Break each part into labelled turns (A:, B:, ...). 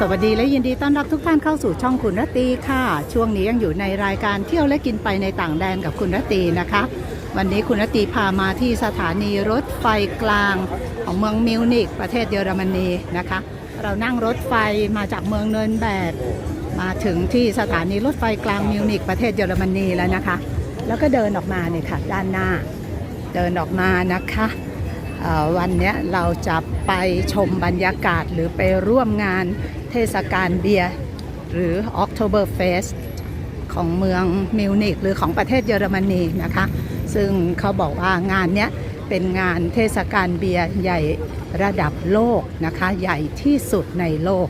A: สวัสดีและยินดีต้อนรับทุกท่านเข้าสู่ช่องคุณรตีค่ะ ช่วงนี้ยังอยู่ในรายการเที่ยวและกินไปในต่างแดนกับคุณรตีนะคะ วันนี้คุณรตีพามาที่สถานีรถไฟกลางของเมืองมิวนิกประเทศเยอรมนีนะคะ เรานั่งรถไฟมาจากเมืองเนินแบกมาถึงที่สถานีรถไฟกลางมิวนิกประเทศเยอรมนีแล้วนะคะ แล้วก็เดินออกมาเนี่ยค่ะด้านหน้า เดินออกมานะคะวันนี้เราจะไปชมบรรยากาศหรือไปร่วมงาน ทศกาลเบียร์หรือ October Fest ของเมืองมิวนิกหรือของประเทศเยอรมนีนะคะ ซึ่งเขาบอกว่างานนี้เป็นงานเทศกาลเบียร์ใหญ่ระดับโลกนะคะ ใหญ่ที่สุดในโลก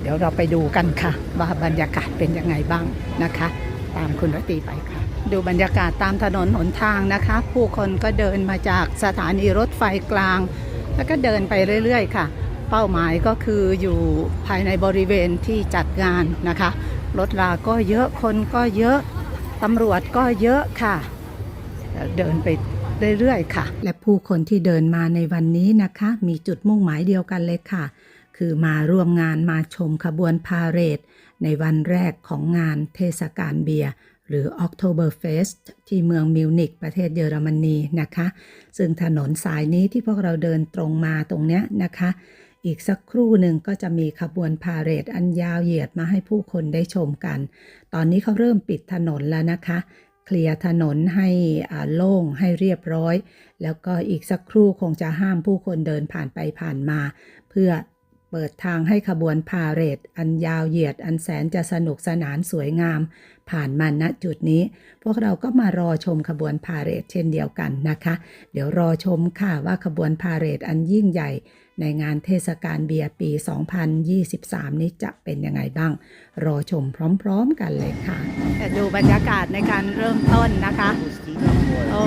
A: เดี๋ยวเราไปดูกันค่ะ ว่าบรรยากาศเป็นยังไงบ้างนะคะ ตามคุณรตีไปค่ะ ดูบรรยากาศตามถนนหนทางนะคะ ผู้คนก็เดินมาจากสถานีรถไฟกลาง แล้วก็เดินไปเรื่อย ๆ ค่ะ เป้าหมายก็คืออยู่ภายในบริเวณที่จัดงานนะคะ รถราก็เยอะคนก็เยอะตำรวจก็เยอะค่ะ เดินไปเรื่อยๆค่ะ และผู้คนที่เดินมาในวันนี้นะคะ มีจุดมุ่งหมายเดียวกันเลยค่ะ คือมาร่วมงานมาชมขบวนพาเหรดในวันแรกของงานเทศกาลเบียร์หรือ Oktoberfest ที่เมืองมิวนิกประเทศเยอรมนีนะคะ ซึ่งถนนสายนี้ที่พวกเราเดินตรงมาตรงเนี้ยนะคะ อีกสักครู่หนึ่งก็จะมีขบวนพาเหรดอันยาวเหยียดมาให้ผู้คนได้ชมกัน ตอนนี้เขาเริ่มปิดถนนแล้วนะคะ เคลียร์ถนนให้อ่าโล่งให้เรียบร้อย แล้วก็อีกสักครู่คงจะห้ามผู้คนเดินผ่านไปผ่านมา เพื่อเปิดทางให้ขบวนพาเหรดอันยาวเหยียดอันแสนจะสนุกสนานสวยงามผ่านมาณจุดนี้ พวกเราก็มารอชมขบวนพาเหรดเช่นเดียวกันนะคะ เดี๋ยวรอชมค่ะว่าขบวนพาเหรดอันยิ่งใหญ่ ในงานเทศกาลเบียร์ปี 2023 นี้จะเป็นยังไงบ้าง รอชมพร้อมๆกันเลยค่ะดูบรรยากาศในการเริ่มต้นนะคะโอ้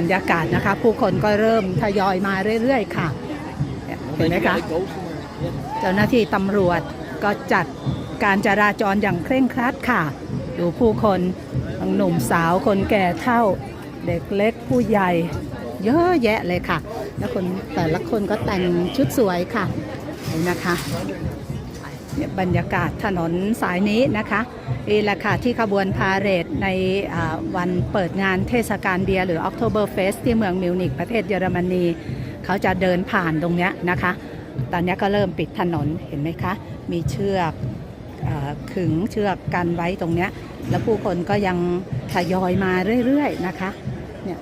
A: รรยากาศนะคะ ผู้คนก็เริ่มทยอยมาเรื่อยๆค่ะ เห็นไหมคะ เจ้าหน้าที่ตำรวจก็จัดการจราจรอย่างเคร่งครัดค่ะ ดูผู้คนทั้งหนุ่มสาวคนแก่เท่า เด็กเล็กผู้ใหญ่ เยอะแยะเลยค่ะ แล้วคนแต่ละคนก็แต่งชุดสวยค่ะนี่นะคะ บรรยากาศถนนสายนี้นะคะนี่แหละค่ะที่ขบวนพาเหรดในวันเปิดงานเทศกาลเบียร์หรือ October Fest ที่เมืองมิวนิกประเทศเยอรมนี เขาจะเดินผ่านตรงเนี้ยนะคะ ตอนนี้ก็เริ่มปิดถนนเห็นไหมคะ มีเชือกอขึงเชือกกันไว้ตรงเนี้ยแล้วผู้คนก็ยังทยอยมาเรื่อยๆนะคะเนี่ย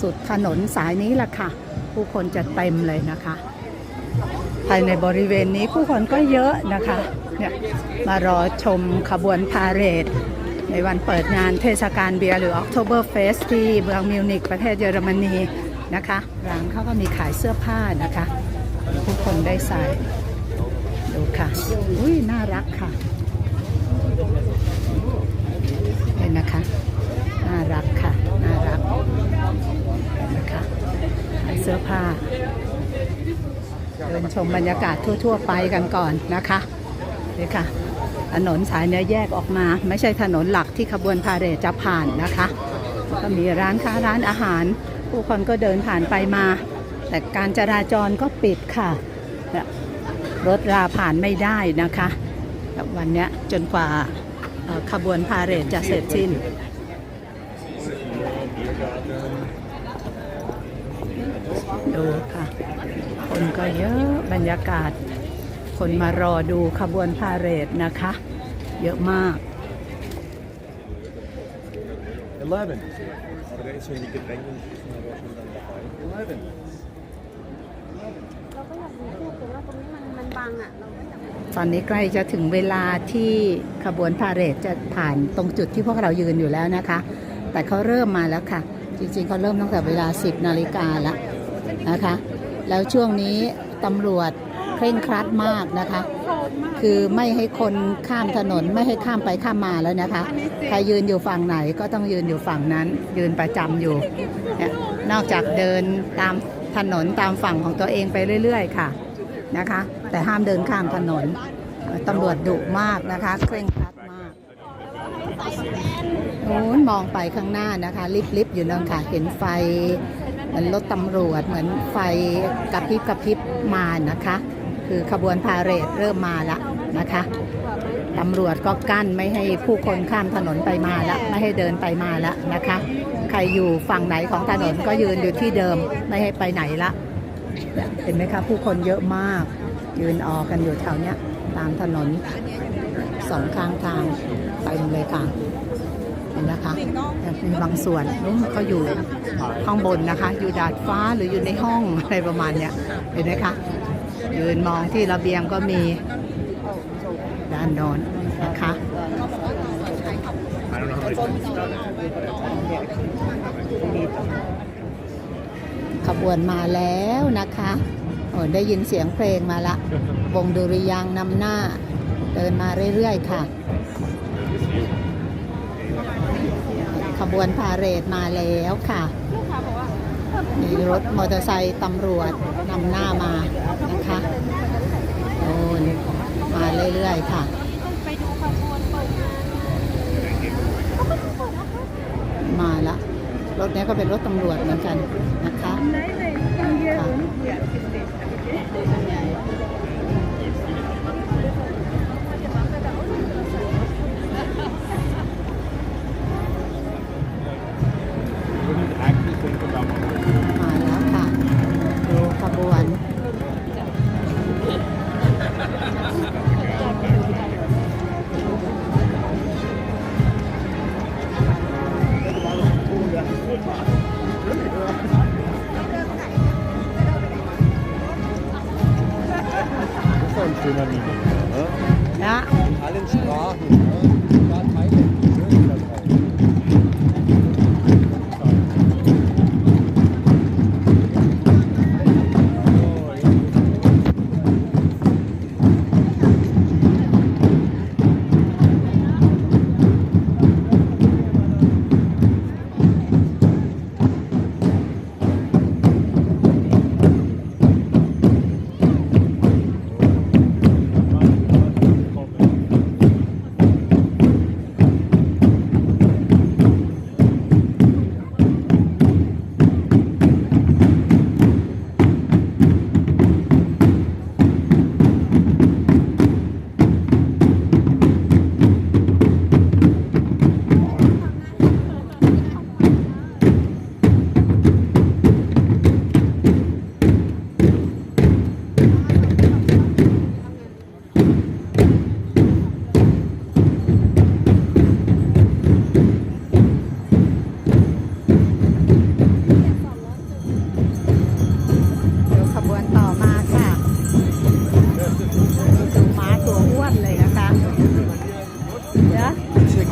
A: สุดถนนสายนี้แหละค่ะ ผู้คนจะเต็มเลยนะคะายในบริเวณนี้ผู้คนก็เยอะนะคะเนี่ยมารอชมขบวนพาเหรดในวันเปิดงานเทศกาลเบียร์หรือ October Fest ที่เมืองมิวนิกประเทศเยอรมนีนะคะร้านเขาก็มีขายเสื้อผ้านะคะทุกคนได้ใส่ ดูค่ะ อุ้ยน่ารักค่ะเห็นนะคะ น่ารักค่ะ น่ารักนนะคะขายเสื้อผ้า เดินชมบรรยากาศทั่ว ๆ ไปกันก่อนนะคะนี่ค่ะถนนสายเนื้อแยกออกมา ไม่ใช่ถนนหลักที่ขบวนพาเหรดจะผ่านนะคะก็มีร้านค้าร้านอาหาร ผู้คนก็เดินผ่านไปมา แต่การจราจรก็ปิดค่ะ รถราผ่านไม่ได้นะคะวันนี้จนกว่าขบวนพาเหรดจะเสร็จสิ้นดูค่ะ คนก็เยอะบรรยากาศ คนมารอดูขบวนพาเหรดนะคะ เยอะมาก
B: 11. Okay, so you could bang them. Eleven.
C: เราก็อยากดูรูปแต่ว่าตรงนี้มันมันบังอะเราก็อยาก
A: ตอนนี้ใกล้จะถึงเวลาที่ขบวนพาเหรดจะผ่านตรงจุดที่พวกเรายืนอยู่แล้วนะคะ แต่เขาเริ่มมาแล้วค่ะ จริงๆเขาเริ่มตั้งแต่เวลา 10 นาฬิกาแล้วนะคะ แล้วช่วงนี้ตำรวจเคร่งครัดมากนะคะ คือไม่ให้คนข้ามถนนไม่ให้ข้ามไปข้ามมาแล้วนะคะ ใครยืนอยู่ฝั่งไหนก็ต้องยืนอยู่ฝั่งนั้น ยืนประจำอยู่ นอกจากเดินตามถนนตามฝั่งของตัวเองไปเรื่อย ๆ ค่ะนะคะ แต่ห้ามเดินข้ามถนนตำรวจดุมากนะคะ เคร่งครัดมากโน้นมองไปข้างหน้านะคะ ลิบๆอยู่นั่นค่ะ เห็นไฟ เหมือนรถตำรวจเหมือนไฟกระพริบกระพริบมานะคะ คือขบวนพาเหรดเริ่มมาแล้วนะคะตำรวจก็กั้นไม่ให้ผู้คนข้ามถนนไปมาล้วไม่ให้เดินไปมาล้วนะคะ ใครอยู่ฝั่งไหนของถนนก็ยืนอยู่ที่เดิมไม่ให้ไปไหนละเห็นไหมคะผู้คนเยอะมาก ยืนออกกันอยู่แถวเนี้ยตามถนนสองข้างทางไปเลยค่ะ เห็นนะคะมีบางส่วนนู้นเขาอยู่ข้างบนนะคะ อยู่ดาดฟ้าหรืออยู่ในห้องอะไรประมาณเนี้ยเห็นไหมคะยืนมองที่ระเบียงก็มีด้านโน้นนะคะขบวนมาแล้วนะคะโอ้ได้ยินเสียงเพลงมาละ วงดุริยางนำหน้า เดินมาเรื่อยๆค่ะ ขบวนพาเหรดมาแล้วค่ะมีรถมอเตอร์ไซค์ตำรวจนำหน้ามานะคะโอ้นมาเรื่อยๆค่ะมาละรถนี้ก็เป็นรถตำรวจเหมือนกันนะคะ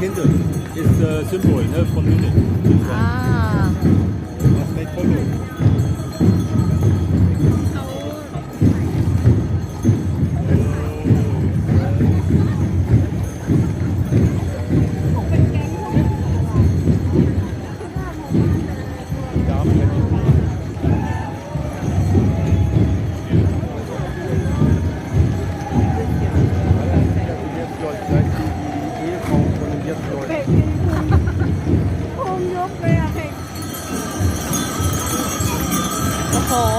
B: Kindle ist äh, Symbol ne, von
A: München. Ah.
B: Das
C: ist mit Polo?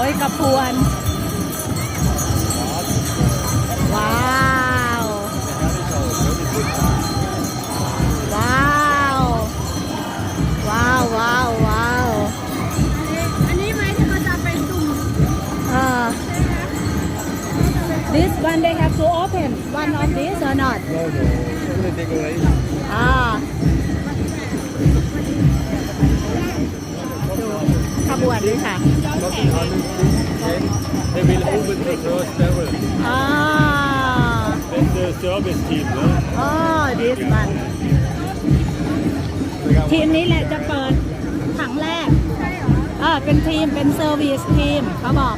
C: ยก
A: ระพวน ว้าว ว้าว ว้าว ว้าว ว้าว
C: อันนี้ไหมที่เขาจะไปสุ่ม uh, this
A: one they have to open one of this or not
B: No, no. Only decoration.
A: ah ดู ขบวนด้วยค่ะ
B: They will open the first barrel.
A: Ah.
B: That's the service team, no?
A: Oh, this one. ทีมนี้แหละจะเปิดถังแรก เออเป็นทีมเป็นเซอร์วิสทีมเขาบอก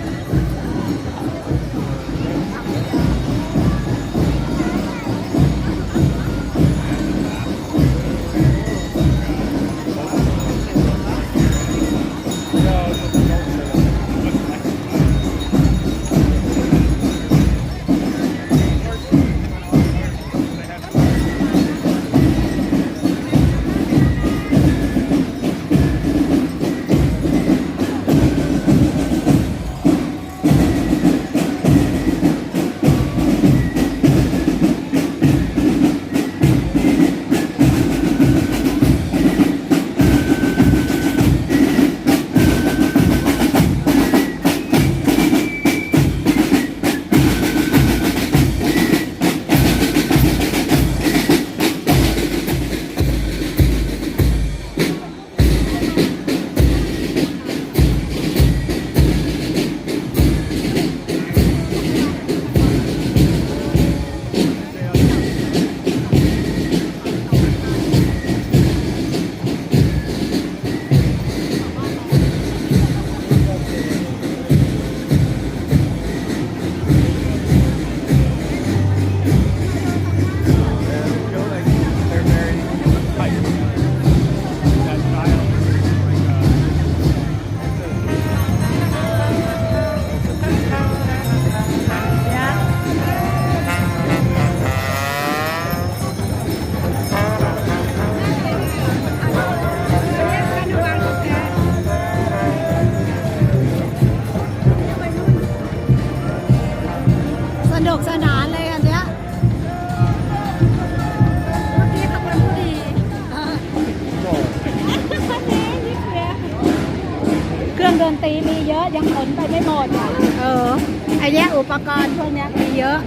A: อุปกรณ์พวกนี้มีเยอะ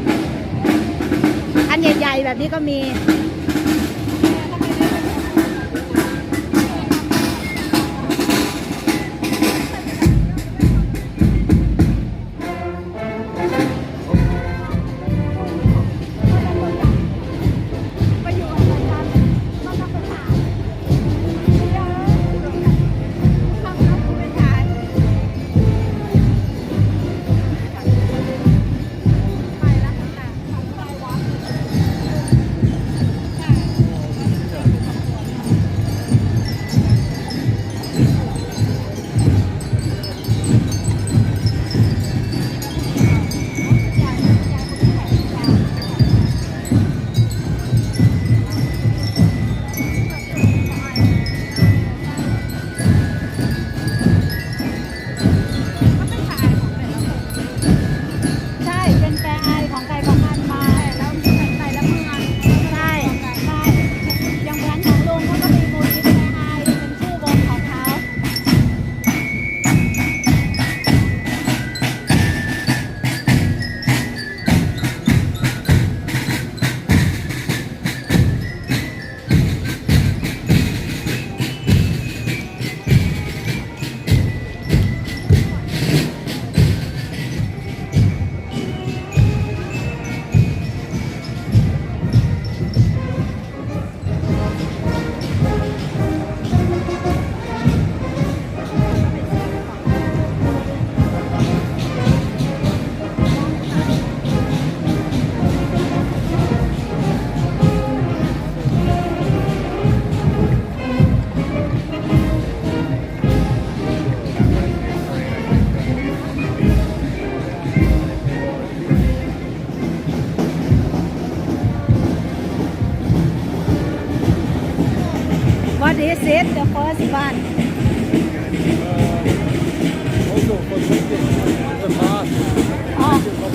A: อันใหญ่ ๆ แบบนี้ก็มี This is the first one.
B: Oh.